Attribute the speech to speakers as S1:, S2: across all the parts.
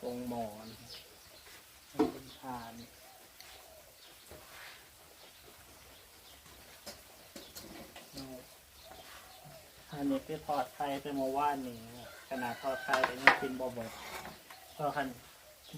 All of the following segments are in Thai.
S1: กงหมอนมันเป็นทานอันนี้คือทอดไข่ไปเมื่อวานนี้นะขนาดทอดไข่แต่ยังกินบ่บิดเพราะคัน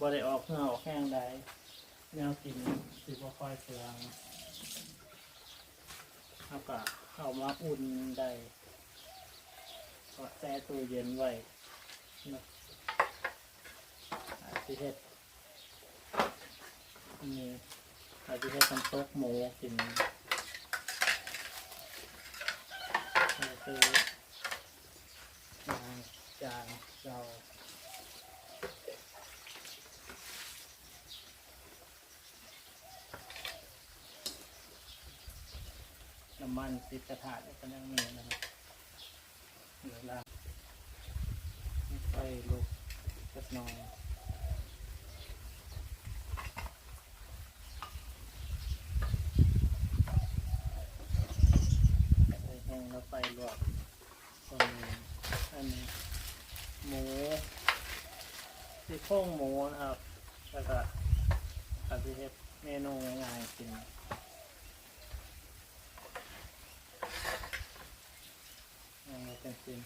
S1: บ่ได้ออกเหงื่อออกแห้งได้แนวกินสิบ่ค่อยเสืองแล้วก็เข้ามาอุ่นได้ก็แช่ตู้เย็นไว้ สิเฮ็ดมีอาทิเฮ็ดทำโต๊ะหมูกินนี่คือจานจานเราน้ำมันติดกระทะก็ยังมีนะครับเหลือละไฟลุกสักหน่อยไฟแห้งแล้วไฟลวกตรงนี้อันนี้ หมูซี่โครงหมูนะครับ แล้วก็อาจจะเฮ็ดเมนูง่ายๆกินอ่าเป็นจริง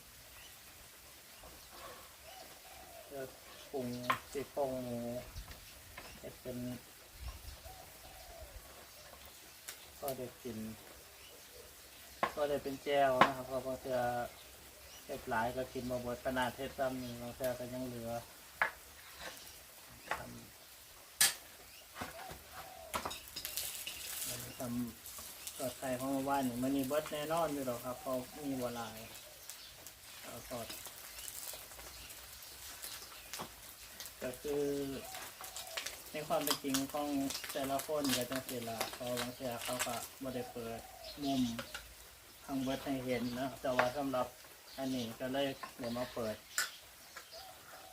S1: จะปรุงซี่โครงหมูจะเป็นก็ได้กิน ก็ได้เป็นแจวนะครับเพราะว่าจะเก็บหลายก็กินมาบดขนาดเทศซ้ำนี่บางเทื่ก็ยังเหลือทำทำก็ไข่ของมาว่านนี่มันมีเบิดแน่นอนอยู่หรอกครับเพราะมีบัวลายเอาสดก็คือในความเป็นจริงของแต่ละคนก็จังสิละเพอบางเทีเขาก็ไม่ได้เปิดมุม ทางเบิดให้เห็นนะแต่ว่าสำหรับอันนี้ก็เลยเดี๋ยวมาเปิด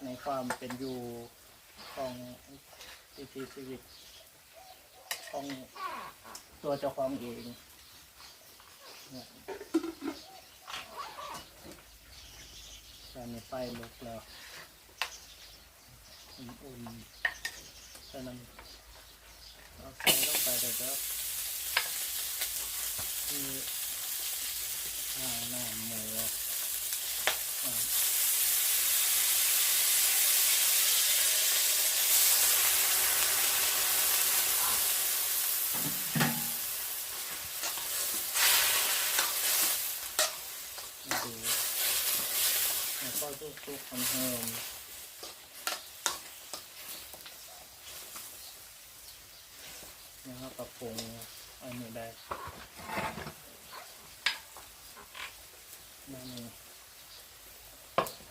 S1: ในความเป็นอยู่ของวิถีชีวิตของตัวเจ้าของเองตอนนี้ไฟลุกแล้วอุ่นๆฉะนั้นเอาใส่ลงไปเดี๋ยวจะ หน้าหมูอ่าดูแล้วก็ทุกๆคอนเทิมนะครับปรับปรุงอันนี้ได้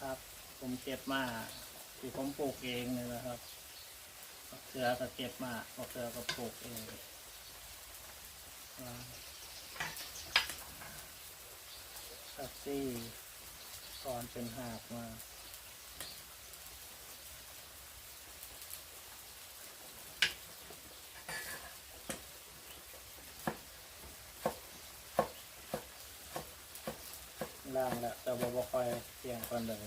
S1: ครับ ผมเก็บมาที่ผมปลูกเองเลยนะครับเสือก็เก็บมาเสือก็ปลูกเองอ่าตัดซี่ก่อนเป็นหากมา ล่างแล้วแต่ว่บ่ค่อยเสียงก่อนเลย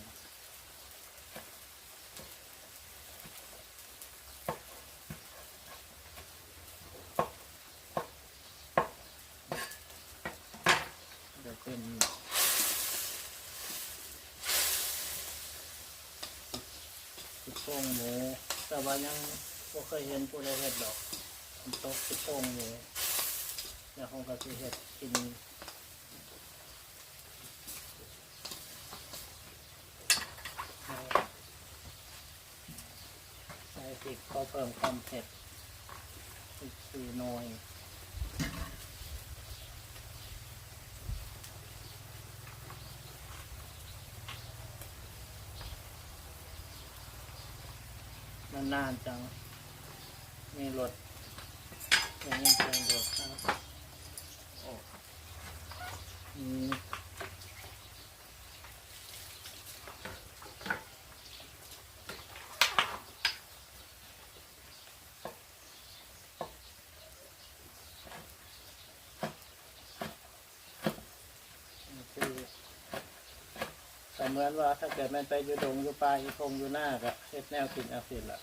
S1: เดี๋ยวเป็นสิโครงหมูแต่ว่ายังบ่เคยเห็นผู้ใดเฮ็ดดอกมันตกสิโครงหมูเดี๋ยวคงก็สิเฮ็ดกิน ใส่พริกก็เพิ่มความเผ็ดอีกสี่หน่วยมันนานจัง มีรถยังยังเชิงรถครับโอ้อืมนี่คือส แต่เหมือนว่าถ้าเกิดมันไปอยู่ดงอยู่ป่าอยู่ทงอยู่หน้าก็เฮ็ดแนวกินเอาสิละ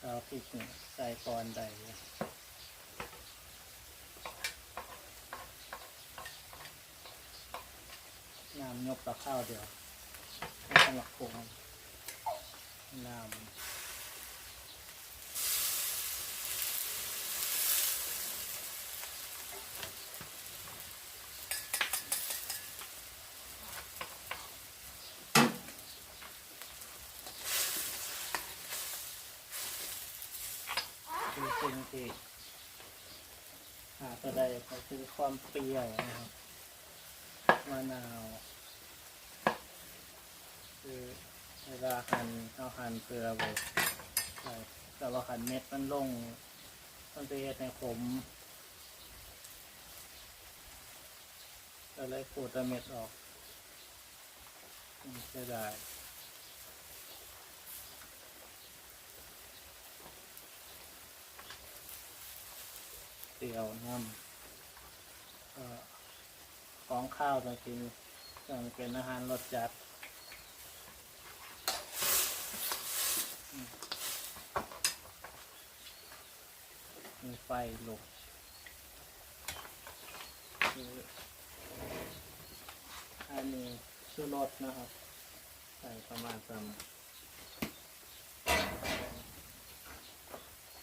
S1: เอาพริกใส่ก่อนใดน้ำยกกับข้าวเดียวไม่ต้องหลักปรุงน้ำ คืองหาตัวใดก็คือความเปรี้ยวนะครับมะนาว คือเวลาหั่นเอาหั่นเกลือไว้ใส่แต่ว่าหั่นเม็ดมันลงมันจะเฮ็ดในขมก็เลยขูดเม็ดออกอืมเสียาย เตี๋ยวน้ำออของข้าวบางทียังเป็นอาหารรสจัดมีไฟลุกอันนี้ชูรสนะครับ ใส่ประมาณสาม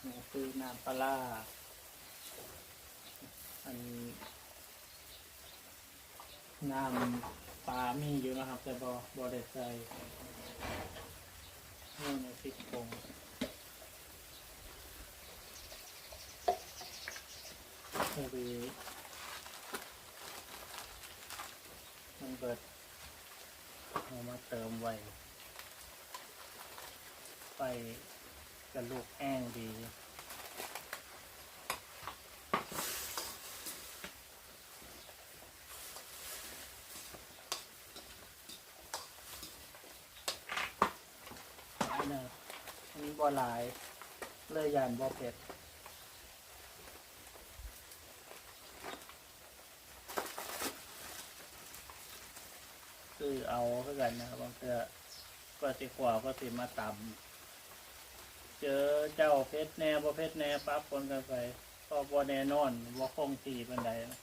S1: นี่คือน้ำปลาร้า อันน้ำปลามีอยู่นะครับ แต่บอบอได้ใส่เมื่อในพริกผงพอดีมันเบิดเอามาเติมไว้ไฟกระลูกแห้งดี หลายเนอะอันนี้ บ่หลาย เลยยานบ่เผ็ดคือเอาเพื่อกันนะครับบางเทื่อก็สิขวาก็สิมาต่ำเจอเจ้าเพชรแน่บ่เพชรแน่ปั๊บคนกันไปพอบ่แน่นอนบ่คงตีปันใดนะ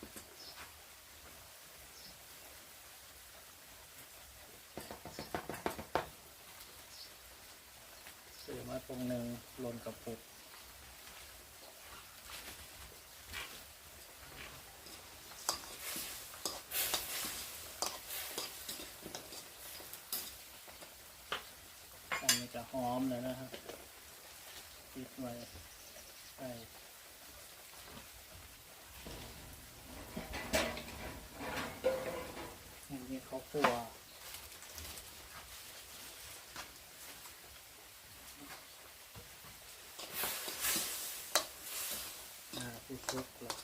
S1: ซื้อมาตรงหนึ่งลนกับปุกอันนี้จะหอมเลยนะครับปิดไว้ใส่อันนี้เขาวคั่ว อ่าที่ซุกเลย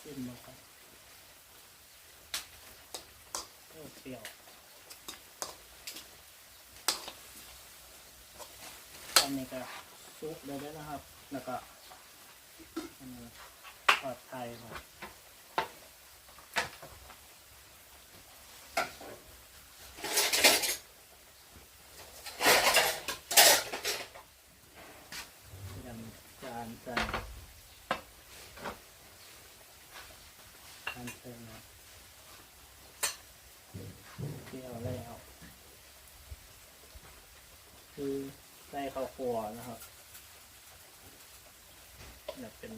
S1: ขึ้นมาครับโอ้เปรี้ยวอันนี้ก็ซุปได้แล้วนะครับ แล้วก็อันนี้ทอดไทยครับยำ จานใส่จานเติมนเที่ยวแล้ว คือใส่ข้าวคั่วนะครับเนี่ยเป็น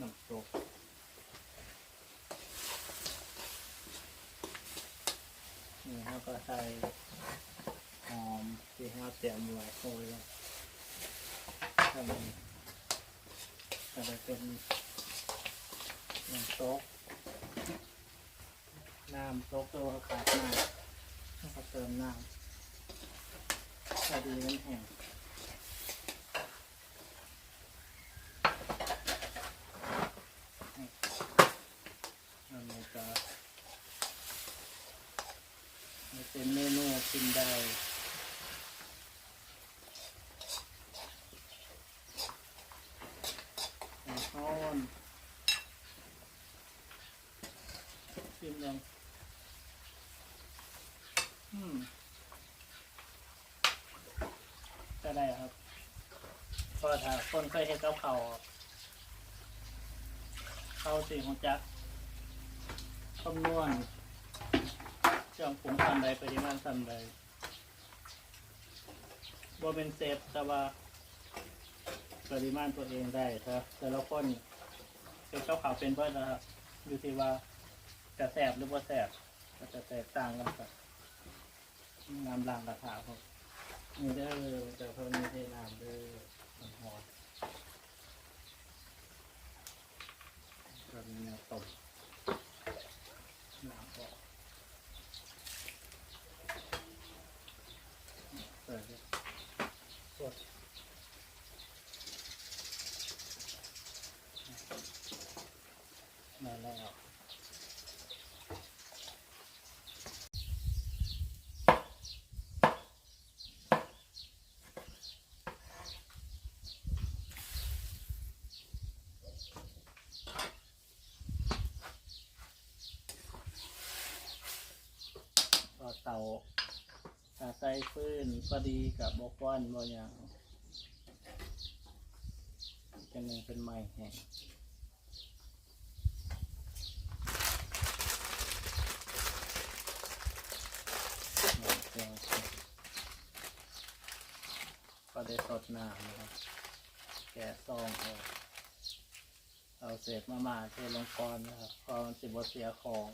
S1: น้ำซุปนี่ครับก็ใส่หอมที่เราเตรียมไว้โรยลงทำ ก็จะเป็นน้ำซุปน้ำซุปตัวขาดน้ำแล้วก็เติมน้ำพอดีมันแห้งอันนี้ก็มันเป็นเมนูกินได้ไอ้ฮ้อน อืมก็ได้ครับเพราะถ้า คนเคยเห็นกับเขาเขาสิของจักคำนวณเครื่องปรุงทำใดปริมาณทำใดบ่เป็นเซฟแต่ว่าปริมาณตัวเองได้ครับ แต่ละคนเป็นเจ้าขาวเป็นเพื่อนนะครับอยู่ที่ว่าจะแสบหรือว่าแสบก็จะแตกต่างกันครับน้ำล้างกระถาครับนี่เด้อแต่เพิ่มมีเทน้ำเด้อมันหอม ก็มีแนวต้มน้ำออกเปิดเลยสด มาแล้ว ก็เตาถ้าใส่ฟืนพอดีกับบก้อนบ่อย่างจะหนึ่งเป็นไม้แห้งก็ได้สดน้ำนะครับ แกะซองเอาเอาเศษมามาเทลงก้อนนะครับเพอมันสิบเสียของ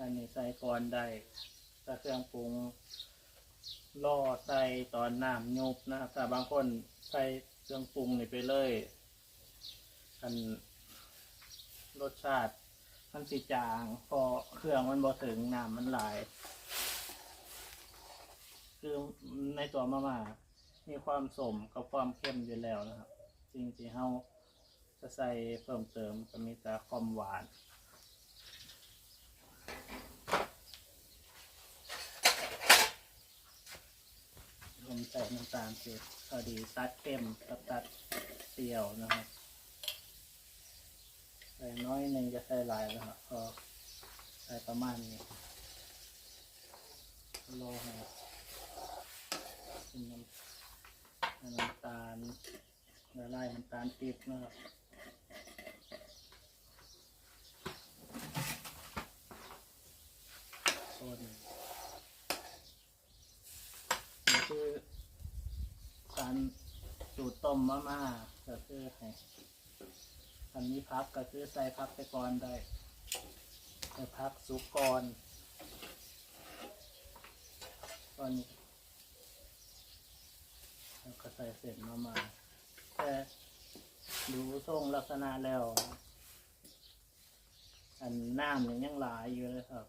S1: อันนี้ใส่ก้อนได้ถ้าเครื่องปรุงล่อใส่ตอนน้ำยุบนะครับแต่บางคนใส่เครื่องปรุงนี่ไปเลยอันรสชาติมันสิจาง พอเครื่องมันบ่ถึงน้ำมันหลายคือในตัวมาม่ามีความสมกับความเข้มอยู่แล้วนะครับสิ่งที่เราจะใส่เพิ่มเติมก็มีแต่ความหวาน มใส่น้ำตาลปี๊บพอดีตัดเข้มกับตัดเปรี้ยวนะครับใส่น้อยหนึ่งจะใส่หลายนะครับพอใส่ประมาณนี้รอให้เป็นน้ำน้ำตาลละลายน้ำตาลปี๊บนะครับคนนี่คือการสูตรต้ มมาม่าก็คือให้อันนี้พักก็คือใส่พักไปก่อนได้ใส่พักสุกก่อนตอนนี้แล้วก็ใส่เสร็จมามาแต่ดูทรงลักษณะแล้ว อันน้ำเนี่ยยังหลายอยู่เลยครับ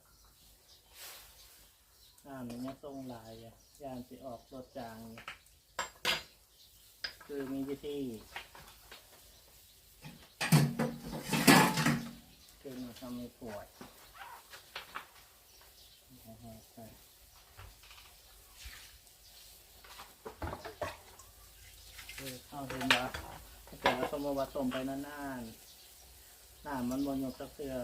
S1: น้ำเนี่ยยังทรงหลายอย่านสิออกรสจางอยู่ คือมีวิธีคือมันทำให้ปวดคือเข้าถึงว่าถ้าเกิดว่าสมมติว่าต้มไปนานๆน้ำมันบนยกตะเคือ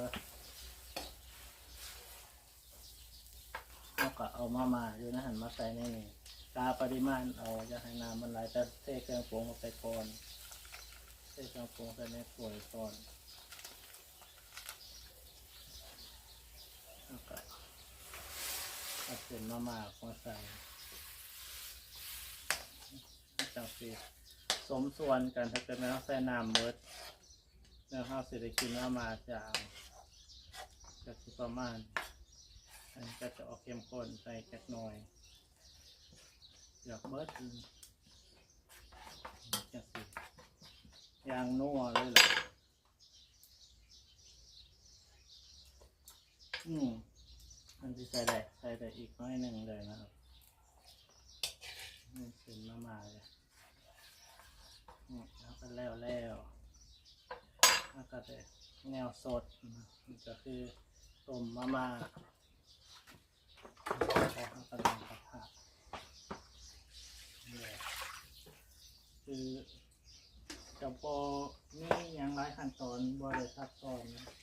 S1: แล้วก็เอามามาอยู่นะหันมาใส่ในนี่ กาปริมาณเอาจะให้น้ำมันไหลแต่เทเครื่องปรุงลงไปก่อนเทเครื่องปรุงใส่ในถ้วยก่อนแล้วก็ตัดเส้นมามามาใส่จังสีสมส่วนกันถ้าเกิดไม่ต้องใส่น้ำเบิดเนื้อข้าวเสิได้กินมามาจางก็คือประมาณอันก็จะออกเข้มข้นใส่แค่หน่อย อยากเบิดจังสียางนัวเลยเหรออืมมันจะใส่ได้ใส่ได้อีกน้อยหนึ่งเลยนะครับนี่เส้นมามาเลยนี่แล้วก็แล้วแล้วแล้วก็ได้แนวสดนะมันก็คือต้มมาม่าแล้วก็กระดังกระทะนี่แหละ คือจะพอมีอย่างไรขั้นตอนบริษัทตอนนะ